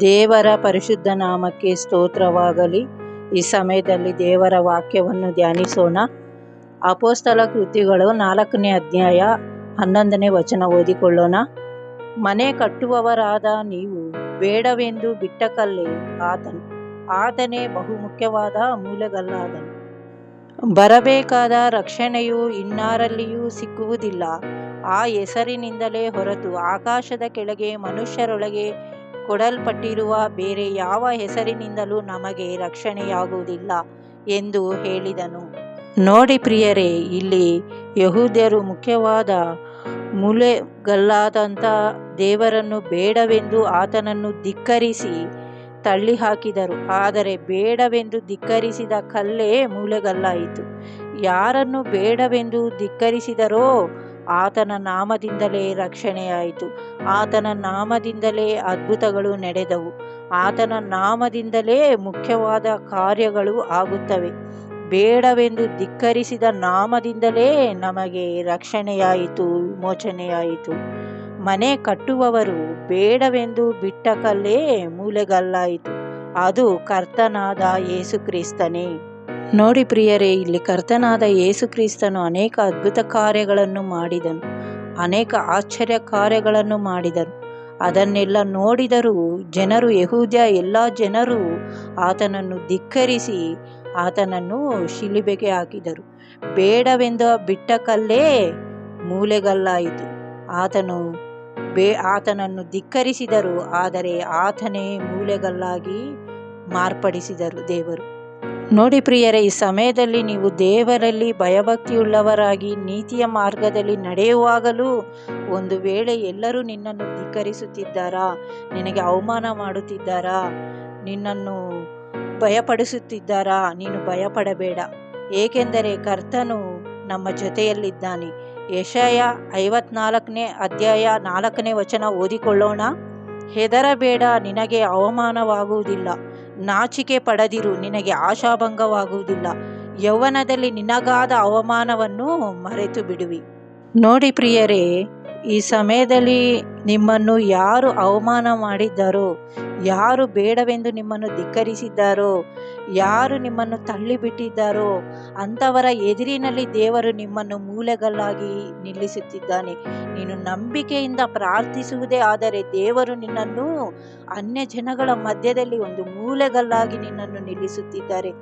ದೇವರ ಪರಿಶುದ್ಧ ನಾಮಕ್ಕೆ ಸ್ತೋತ್ರವಾಗಲಿ. ಈ ಸಮಯದಲ್ಲಿ ದೇವರ ವಾಕ್ಯವನ್ನು ಧ್ಯಾನಿಸೋಣ. ಅಪೋಸ್ತಲ ಕೃತಿಗಳು ನಾಲ್ಕನೇ ಅಧ್ಯಾಯ ಹನ್ನೊಂದನೇ ವಚನ ಓದಿಕೊಳ್ಳೋಣ. ಮನೆ ಕಟ್ಟುವವರಾದ ನೀವು ಬೇಡವೆಂದು ಬಿಟ್ಟ ಕಲ್ಲೇ ಆತನು. ಆತನೇ ಬಹುಮುಖ್ಯವಾದ ಮೂಲೆಗಲ್ಲಾದನು. ಬರಬೇಕಾದ ರಕ್ಷಣೆಯು ಇನ್ನಾರಲ್ಲಿಯೂ ಸಿಕ್ಕುವುದಿಲ್ಲ. ಆ ಹೆಸರಿನಿಂದಲೇ ಹೊರತು ಆಕಾಶದ ಕೆಳಗೆ ಮನುಷ್ಯರೊಳಗೆ ಕೊಡಲ್ಪಟ್ಟಿರುವ ಬೇರೆ ಯಾವ ಹೆಸರಿನಿಂದಲೂ ನಮಗೆ ರಕ್ಷಣೆಯಾಗುವುದಿಲ್ಲ ಎಂದು ಹೇಳಿದನು. ನೋಡಿ ಪ್ರಿಯರೇ, ಇಲ್ಲಿ ಯಹೂದ್ಯರು ಮುಖ್ಯವಾದ ಮೂಲೆಗಲ್ಲಾದಂಥ ದೇವರನ್ನು ಬೇಡವೆಂದು ಆತನನ್ನು ಧಿಕ್ಕರಿಸಿ ತಳ್ಳಿ ಹಾಕಿದರು ಆದರೆ ಬೇಡವೆಂದು ಧಿಕ್ಕರಿಸಿದ ಕಲ್ಲೇ ಮೂಲೆಗಲ್ಲಾಯಿತು. ಯಾರನ್ನು ಬೇಡವೆಂದು ಧಿಕ್ಕರಿಸಿದರೋ ಆತನ ನಾಮದಿಂದಲೇ ರಕ್ಷಣೆಯಾಯಿತು. ಆತನ ನಾಮದಿಂದಲೇ ಅದ್ಭುತಗಳು ನಡೆದವು. ಆತನ ನಾಮದಿಂದಲೇ ಮುಖ್ಯವಾದ ಕಾರ್ಯಗಳು ಆಗುತ್ತವೆ. ಬೇಡವೆಂದು ಧಿಕ್ಕರಿಸಿದ ನಾಮದಿಂದಲೇ ನಮಗೆ ರಕ್ಷಣೆಯಾಯಿತು, ವಿಮೋಚನೆಯಾಯಿತು. ಮನೆ ಕಟ್ಟುವವರು ಬೇಡವೆಂದು ಬಿಟ್ಟ ಕಲ್ಲೇ ಮೂಲೆಗಲ್ಲಾಯಿತು. ಅದು ಕರ್ತನಾದ ಯೇಸುಕ್ರಿಸ್ತನೇ ನೋಡಿ ಪ್ರಿಯರೇ, ಇಲ್ಲಿ ಕರ್ತನಾದ ಯೇಸು ಕ್ರಿಸ್ತನು ಅನೇಕ ಅದ್ಭುತ ಕಾರ್ಯಗಳನ್ನು ಮಾಡಿದನು, ಅನೇಕ ಆಶ್ಚರ್ಯ ಕಾರ್ಯಗಳನ್ನು ಮಾಡಿದನು. ಅದನ್ನೆಲ್ಲ ನೋಡಿದರೂ ಜನರು, ಯಹೂದ್ಯ ಎಲ್ಲ ಜನರು ಆತನನ್ನು ಧಿಕ್ಕರಿಸಿ ಆತನನ್ನು ಶಿಲುಬೆಗೆ ಹಾಕಿದರು. ಬೇಡವೆಂದು ಬಿಟ್ಟ ಕಲ್ಲೇ ಮೂಲೆಗಲ್ಲಾಯಿತು. ಆತನು ಬೇ, ಆತನನ್ನು ಧಿಕ್ಕರಿಸಿದರು, ಆದರೆ ಆತನೇ ಮೂಲೆಗಲ್ಲಾಗಿ ಮಾರ್ಪಡಿಸಿದರು ದೇವರು. ನೋಡಿ ಪ್ರಿಯರೇ, ಈ ಸಮಯದಲ್ಲಿ ನೀವು ದೇವರಲ್ಲಿ ಭಯಭಕ್ತಿಯುಳ್ಳವರಾಗಿ ನೀತಿಯ ಮಾರ್ಗದಲ್ಲಿ ನಡೆಯುವಾಗಲೂ ಒಂದು ವೇಳೆ ಎಲ್ಲರೂ ನಿನ್ನನ್ನು ಧಿಕ್ಕರಿಸುತ್ತಿದ್ದಾರಾ? ನಿನಗೆ ಅವಮಾನ ಮಾಡುತ್ತಿದ್ದಾರಾ? ನಿನ್ನನ್ನು ಭಯಪಡಿಸುತ್ತಿದ್ದಾರಾ? ನೀನು ಭಯಪಡಬೇಡ. ಏಕೆಂದರೆ ಕರ್ತನು ನಮ್ಮ ಜೊತೆಯಲ್ಲಿದ್ದಾನೆ. ಯಶಯ ಐವತ್ನಾಲ್ಕನೇ ಅಧ್ಯಾಯ ನಾಲ್ಕನೇ ವಚನ ಓದಿಕೊಳ್ಳೋಣ. ಹೆದರಬೇಡ, ನಿನಗೆ ಅವಮಾನವಾಗುವುದಿಲ್ಲ. ನಾಚಿಕೆ ಪಡೆದಿರು ನಿನಗೆ ಆಶಾಭಂಗವಾಗುವುದಿಲ್ಲ. ಯೌವನದಲ್ಲಿ ನಿನಗಾದ ಅವಮಾನವನ್ನು ಮರೆತು ಬಿಡುವಿ ನೋಡಿ ಪ್ರಿಯರೇ ಈ ಸಮಯದಲ್ಲಿ ನಿಮ್ಮನ್ನು ಯಾರು ಅವಮಾನ ಮಾಡಿದ್ದಾರೋ, ಯಾರು ಬೇಡವೆಂದು ನಿಮ್ಮನ್ನು ಧಿಕ್ಕರಿಸಿದ್ದಾರೋ, ಯಾರು ನಿಮ್ಮನ್ನು ತಳ್ಳಿಬಿಟ್ಟಿದ್ದಾರೋ ಅಂಥವರ ಎದುರಿನಲ್ಲಿ ದೇವರು ನಿಮ್ಮನ್ನು ಮೂಲೆಗಲ್ಲಾಗಿ ನಿಲ್ಲಿಸುತ್ತಿದ್ದಾನೆ. ನೀನು ನಂಬಿಕೆಯಿಂದ ಪ್ರಾರ್ಥಿಸುವುದೇ ಆದರೆ ದೇವರು ನಿನ್ನನ್ನು ಅನ್ಯ ಜನಗಳ ಮಧ್ಯದಲ್ಲಿ ಒಂದು ಮೂಲೆಗಲ್ಲಾಗಿ ನಿನ್ನನ್ನು ನಿಲ್ಲಿಸುತ್ತಿದ್ದಾರೆ.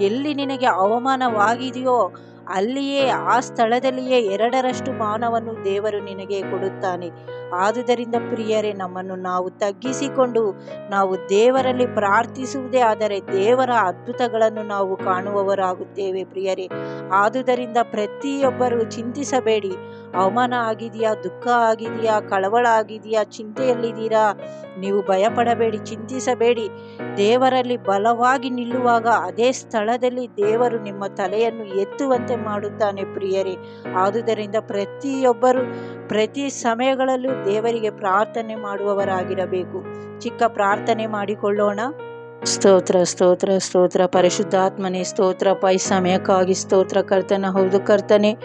ಎಲ್ಲಿ ನಿನಗೆ ಅವಮಾನವಾಗಿದೆಯೋ ಅಲ್ಲಿಯೇ, ಆ ಸ್ಥಳದಲ್ಲಿಯೇ ಎರಡರಷ್ಟು ಮಾನವನ್ನು ದೇವರು ನಿನಗೆ ಕೊಡುತ್ತಾನೆ. ಆದುದರಿಂದ ಪ್ರಿಯರೇ, ನಮ್ಮನ್ನು ನಾವು ತಗ್ಗಿಸಿಕೊಂಡು ನಾವು ದೇವರಲ್ಲಿ ಪ್ರಾರ್ಥಿಸುವುದೇ ಆದರೆ ದೇವರ ಅದ್ಭುತಗಳನ್ನು ನಾವು ಕಾಣುವವರಾಗುತ್ತೇವೆ ಪ್ರಿಯರೇ. ಆದುದರಿಂದ ಪ್ರತಿಯೊಬ್ಬರು ಚಿಂತಿಸಬೇಡಿ. ಅವಮಾನ ಆಗಿದೆಯಾ? ದುಃಖ ಆಗಿದೆಯಾ? ಕಳವಳ ಆಗಿದೆಯಾ? ಚಿಂತೆಯಲ್ಲಿದ್ದೀರಾ? ನೀವು ಭಯಪಡಬೇಡಿ, ಚಿಂತಿಸಬೇಡಿ. ದೇವರಲ್ಲಿ ಬಲವಾಗಿ ನಿಲ್ಲುವಾಗ ಅದೇ ಸ್ಥಳದಲ್ಲಿ ದೇವರು ನಿಮ್ಮ ತಲೆಯನ್ನು ಎತ್ತುವಂತೆ ಮಾಡುತ್ತಾನೆ ಪ್ರಿಯರೇ. ಆದುದರಿಂದ ಪ್ರತಿಯೊಬ್ಬರು, ಪ್ರತಿ ಸಮಯಗಳಲ್ಲೂ ದೇವರಿಗೆ ಪ್ರಾರ್ಥನೆ ಮಾಡುವವರಾಗಿರಬೇಕು. ಚಿಕ್ಕ ಪ್ರಾರ್ಥನೆ ಮಾಡಿಕೊಳ್ಳೋಣ. ಸ್ತೋತ್ರ ಸ್ತೋತ್ರ ಸ್ತೋತ್ರ. ಪರಿಶುದ್ಧಾತ್ಮನೇ, ಸ್ತೋತ್ರ. ಪೈ ಸಮಯಕ್ಕಾಗಿ ಸ್ತೋತ್ರ. ಕರ್ತನ, ಹೌದು ಕರ್ತನೆ.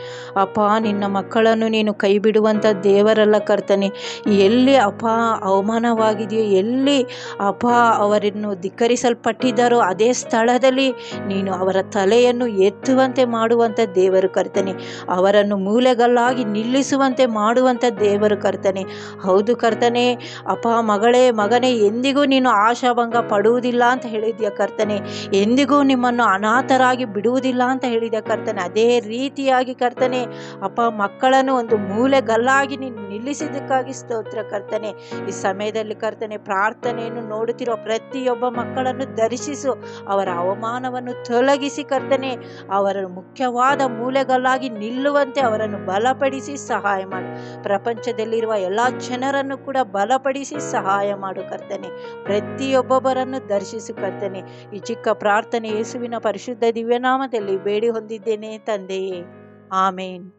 ಅಪ್ಪ ನಿನ್ನ ಮಕ್ಕಳನ್ನು ನೀನು ಕೈ ಬಿಡುವಂಥ ದೇವರಲ್ಲ ಕರ್ತನೆ. ಎಲ್ಲಿ ಅಪ ಅವಮಾನವಾಗಿದೆಯೋ, ಎಲ್ಲಿ ಅಪ ಅವರನ್ನು ಧಿಕ್ಕರಿಸಲ್ಪಟ್ಟಿದ್ದಾರೋ, ಅದೇ ಸ್ಥಳದಲ್ಲಿ ನೀನು ಅವರ ತಲೆಯನ್ನು ಎತ್ತುವಂತೆ ಮಾಡುವಂಥ ದೇವರು ಕರ್ತನೆ. ಅವರನ್ನು ಮೂಲೆಗಲ್ಲಾಗಿ ನಿಲ್ಲಿಸುವಂತೆ ಮಾಡುವಂಥ ದೇವರು ಕರ್ತನೆ. ಹೌದು ಕರ್ತನೆ. ಅಪ ಮಗಳೇ, ಮಗನೇ, ಎಂದಿಗೂ ನೀನು ಆಶಾಭಂಗ ಪಡುವುದಿಲ್ಲ. ಅಂತ ಹೇಳಿದ್ಯ ಕರ್ತನೆ? ಎಂದಿಗೂ ನಿಮ್ಮನ್ನು ಅನಾಥರಾಗಿ ಬಿಡುವುದಿಲ್ಲ ಅಂತ ಹೇಳಿದ ಕರ್ತನೆ? ಅದೇ ರೀತಿಯಾಗಿ ಕರ್ತನೆ, ಅಪ್ಪ ಮಕ್ಕಳನ್ನು ಒಂದು ಮೂಲೆಗಲ್ಲಾಗಿ ನೀನು ನಿಲ್ಲಿಸಿದ್ದಕ್ಕಾಗಿ ಸ್ತೋತ್ರ ಕರ್ತನೆ. ಈ ಸಮಯದಲ್ಲಿ ಕರ್ತನೆ, ಪ್ರಾರ್ಥನೆಯನ್ನು ನೋಡುತ್ತಿರುವ ಪ್ರತಿಯೊಬ್ಬ ಮಕ್ಕಳನ್ನು ದರ್ಶಿಸು. ಅವರ ಅವಮಾನವನ್ನು ತೊಲಗಿಸಿ ಕರ್ತನೆ, ಅವರ ಮುಖ್ಯವಾದ ಮೂಲೆಗಲ್ಲಾಗಿ ನಿಲ್ಲುವಂತೆ ಅವರನ್ನು ಬಲಪಡಿಸಿ ಸಹಾಯ ಮಾಡು. ಪ್ರಪಂಚದಲ್ಲಿರುವ ಎಲ್ಲ ಜನರನ್ನು ಕೂಡ ಬಲಪಡಿಸಿ ಸಹಾಯ ಮಾಡು ಕರ್ತನೆ. ಪ್ರತಿಯೊಬ್ಬೊಬ್ಬರನ್ನು ದರ್ಶಿಸು. ಕರ್ತನೆ ಈ ಚಿಕ್ಕ ಪ್ರಾರ್ಥನೆ ಯೇಸುವಿನ ಪರಿಶುದ್ಧ ದಿವ್ಯನಾಮದಲ್ಲಿ ಬೇಡಿ ಹೊಂದಿದ್ದೇನೆ ತಂದೆಯೇ. ಆಮೇನ್.